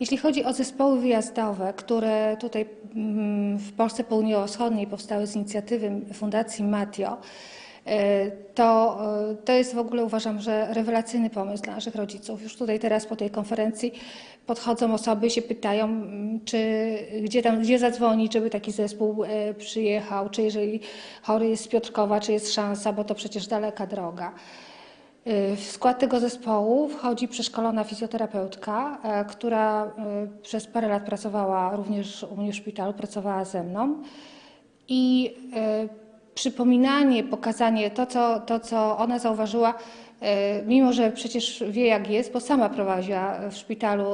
Jeśli chodzi o zespoły wyjazdowe, które tutaj mm, w Polsce Południowo-Wschodniej powstały z inicjatywy Fundacji Matio, e, to, e, to jest w ogóle uważam, że rewelacyjny pomysł dla naszych rodziców. Już tutaj teraz po tej konferencji podchodzą osoby i się pytają, mm, czy gdzie tam, gdzie zadzwonić, żeby taki zespół e, przyjechał, czy jeżeli chory jest z Piotrkowa, czy jest szansa, bo to przecież daleka droga. W skład tego zespołu wchodzi przeszkolona fizjoterapeutka, e, która e, przez parę lat pracowała również u mnie w szpitalu, pracowała ze mną. I e, przypominanie, pokazanie to, co, to, co ona zauważyła, mimo że przecież wie, jak jest, bo sama prowadziła w szpitalu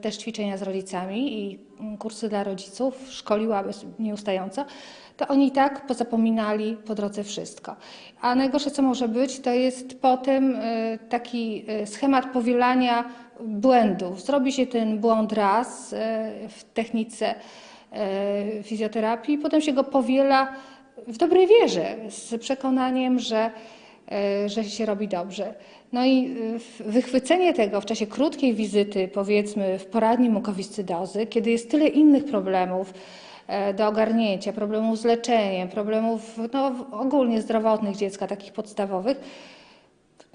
też ćwiczenia z rodzicami i mm, kursy dla rodziców, szkoliła nieustająco, to oni i tak pozapominali po drodze wszystko. A najgorsze, co może być, to jest potem y, taki schemat powielania błędów. Zrobi się ten błąd raz w technice fizjoterapii, potem się go powiela w dobrej wierze, z przekonaniem, że, że się robi dobrze. No i wychwycenie tego w czasie krótkiej wizyty, powiedzmy w poradni mukowiscydozy, kiedy jest tyle innych problemów, E, do ogarnięcia, problemów z leczeniem, problemów no, ogólnie zdrowotnych dziecka, takich podstawowych,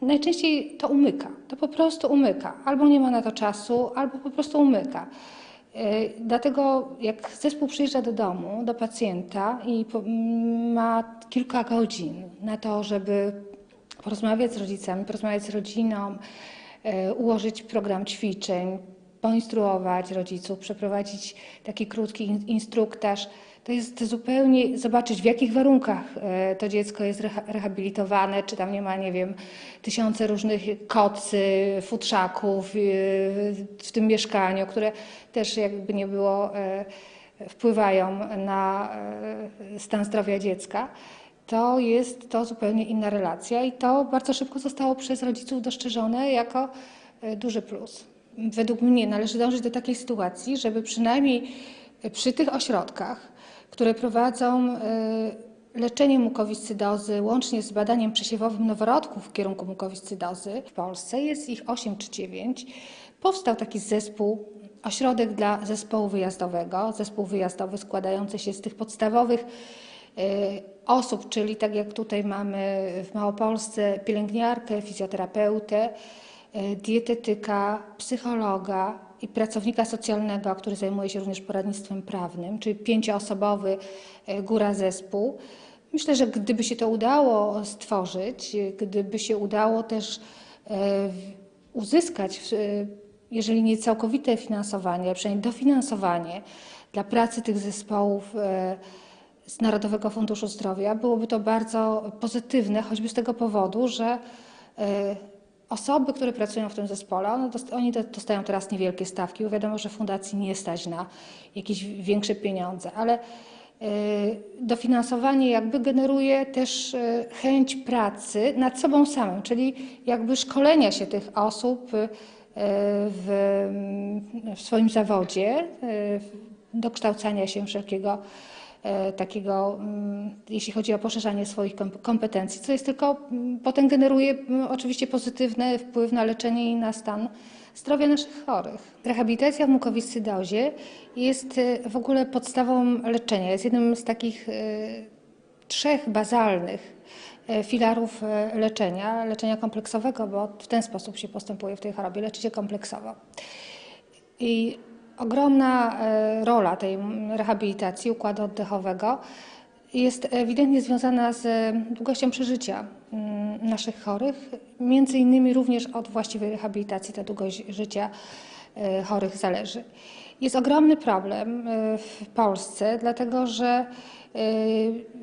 najczęściej to umyka. To po prostu umyka. Albo nie ma na to czasu, albo po prostu umyka. E, dlatego jak zespół przyjeżdża do domu, do pacjenta i ma kilka godzin na to, żeby porozmawiać z rodzicami, porozmawiać z rodziną, e, ułożyć program ćwiczeń, poinstruować rodziców, przeprowadzić taki krótki instruktaż. To jest zupełnie zobaczyć, w jakich warunkach e, to dziecko jest rehabilitowane, czy tam nie ma, nie wiem, tysiące różnych kocy, futrzaków e, w tym mieszkaniu, które też jakby nie było e, wpływają na stan zdrowia dziecka. To jest to zupełnie inna relacja i to bardzo szybko zostało przez rodziców dostrzeżone jako duży plus według mnie należy dążyć do takiej sytuacji, żeby przynajmniej przy tych ośrodkach, które prowadzą e, leczenie mukowiscydozy łącznie z badaniem przesiewowym noworodków w kierunku mukowiscydozy w Polsce, jest ich 8 czy 9, powstał taki zespół, ośrodek dla zespołu wyjazdowego, zespół wyjazdowy składający się z tych podstawowych e, osób, czyli tak jak tutaj mamy w Małopolsce pielęgniarkę, fizjoterapeutę, dietetyka, psychologa i pracownika socjalnego, który zajmuje się również poradnictwem prawnym, czyli pięcioosobowy e, góra zespół. Myślę, że gdyby się to udało stworzyć, gdyby się udało też e, uzyskać, jeżeli nie całkowite finansowanie, ale przynajmniej dofinansowanie dla pracy tych zespołów z Narodowego Funduszu Zdrowia, byłoby to bardzo pozytywne, choćby z tego powodu, że Osoby, które pracują w tym zespole, oni dostają teraz niewielkie stawki, bo wiadomo, że fundacji nie stać na jakieś większe pieniądze, ale y, dofinansowanie jakby generuje też y, chęć pracy nad sobą samym, czyli jakby szkolenia się tych osób y, w, w swoim zawodzie, dokształcania się wszelkiego takiego, mm, jeśli chodzi o poszerzanie swoich kompetencji, co jest tylko, mm, potem generuje mm, oczywiście pozytywny wpływ na leczenie i na stan zdrowia naszych chorych. Rehabilitacja w mukowiscydozie jest e, w ogóle podstawą leczenia, jest jednym z takich e, trzech bazalnych filarów leczenia, leczenia kompleksowego, bo w ten sposób się postępuje w tej chorobie, leczy się kompleksowo. I Ogromna e, rola tej rehabilitacji układu oddechowego jest ewidentnie związana z długością przeżycia mm, naszych chorych. Między innymi również od właściwej rehabilitacji ta długość życia e, chorych zależy. Jest ogromny problem e, w Polsce, dlatego że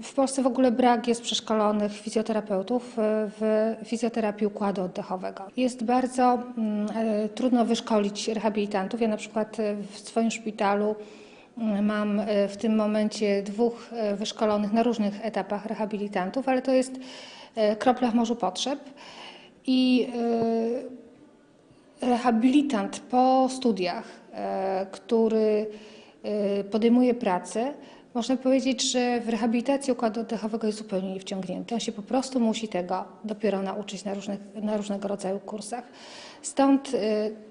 w Polsce w ogóle brak jest przeszkolonych fizjoterapeutów w fizjoterapii układu oddechowego. Jest bardzo mm, e, trudno wyszkolić rehabilitantów. Ja na przykład e, w swoim szpitalu mm, mam e, w tym momencie dwóch wyszkolonych na różnych etapach rehabilitantów, ale to jest kropla w morzu potrzeb. I rehabilitant po studiach, który podejmuje pracę, można powiedzieć, że w rehabilitacji układu oddechowego jest zupełnie niewciągnięty. On się po prostu musi tego dopiero nauczyć na, różnych, na różnego rodzaju kursach. Stąd y,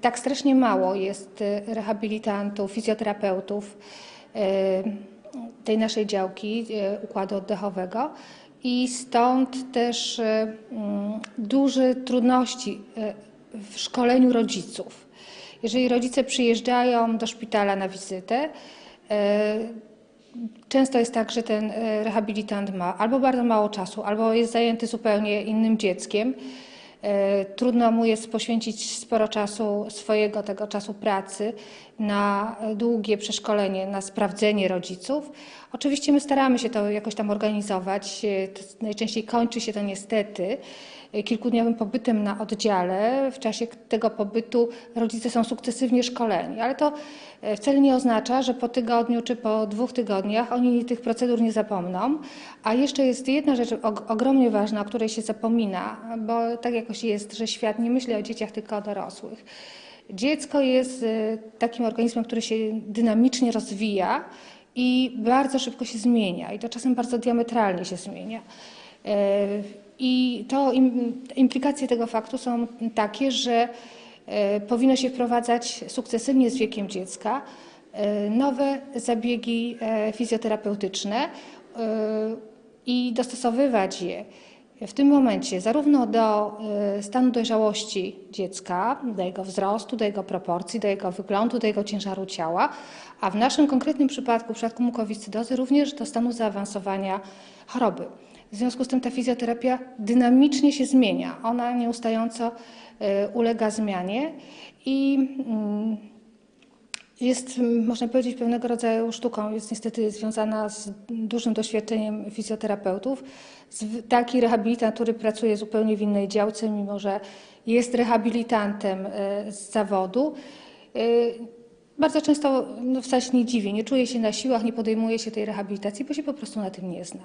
tak strasznie mało jest y, rehabilitantów, fizjoterapeutów y, tej naszej działki y, układu oddechowego i stąd też y, mm, duże trudności y, w szkoleniu rodziców. Jeżeli rodzice przyjeżdżają do szpitala na wizytę, Często jest tak, że ten e, rehabilitant ma albo bardzo mało czasu, albo jest zajęty zupełnie innym dzieckiem. E, Trudno mu jest poświęcić sporo czasu swojego tego czasu pracy na długie przeszkolenie, na sprawdzenie rodziców. Oczywiście my staramy się to jakoś tam organizować. E, Najczęściej kończy się to niestety e, kilkudniowym pobytem na oddziale. W czasie tego pobytu rodzice są sukcesywnie szkoleni, ale to e, wcale nie oznacza, że po tygodniu czy po dwóch tygodniach oni tych procedur nie zapomną. A jeszcze jest jedna rzecz og- ogromnie ważna, o której się zapomina, bo tak jakoś jest, że świat nie myśli o dzieciach, tylko o dorosłych. Dziecko jest e, takim organizmem, który się dynamicznie rozwija i bardzo szybko się zmienia, i to czasem bardzo diametralnie się zmienia. E, I to im, implikacje tego faktu są takie, że e, powinno się wprowadzać sukcesywnie z wiekiem dziecka nowe zabiegi fizjoterapeutyczne i dostosowywać je w tym momencie zarówno do e, stanu dojrzałości dziecka, do jego wzrostu, do jego proporcji, do jego wyglądu, do jego ciężaru ciała, a w naszym konkretnym przypadku, w przypadku mukowiscydozy, również do stanu zaawansowania choroby. W związku z tym ta fizjoterapia dynamicznie się zmienia. Ona nieustająco e, ulega zmianie i mm, jest, można powiedzieć, pewnego rodzaju sztuką. Jest niestety związana z dużym doświadczeniem fizjoterapeutów. Taki rehabilitant, który pracuje zupełnie w innej działce, mimo że jest rehabilitantem e, z zawodu, e, bardzo często no, wcale nie dziwi, nie czuje się na siłach, nie podejmuje się tej rehabilitacji, bo się po prostu na tym nie zna.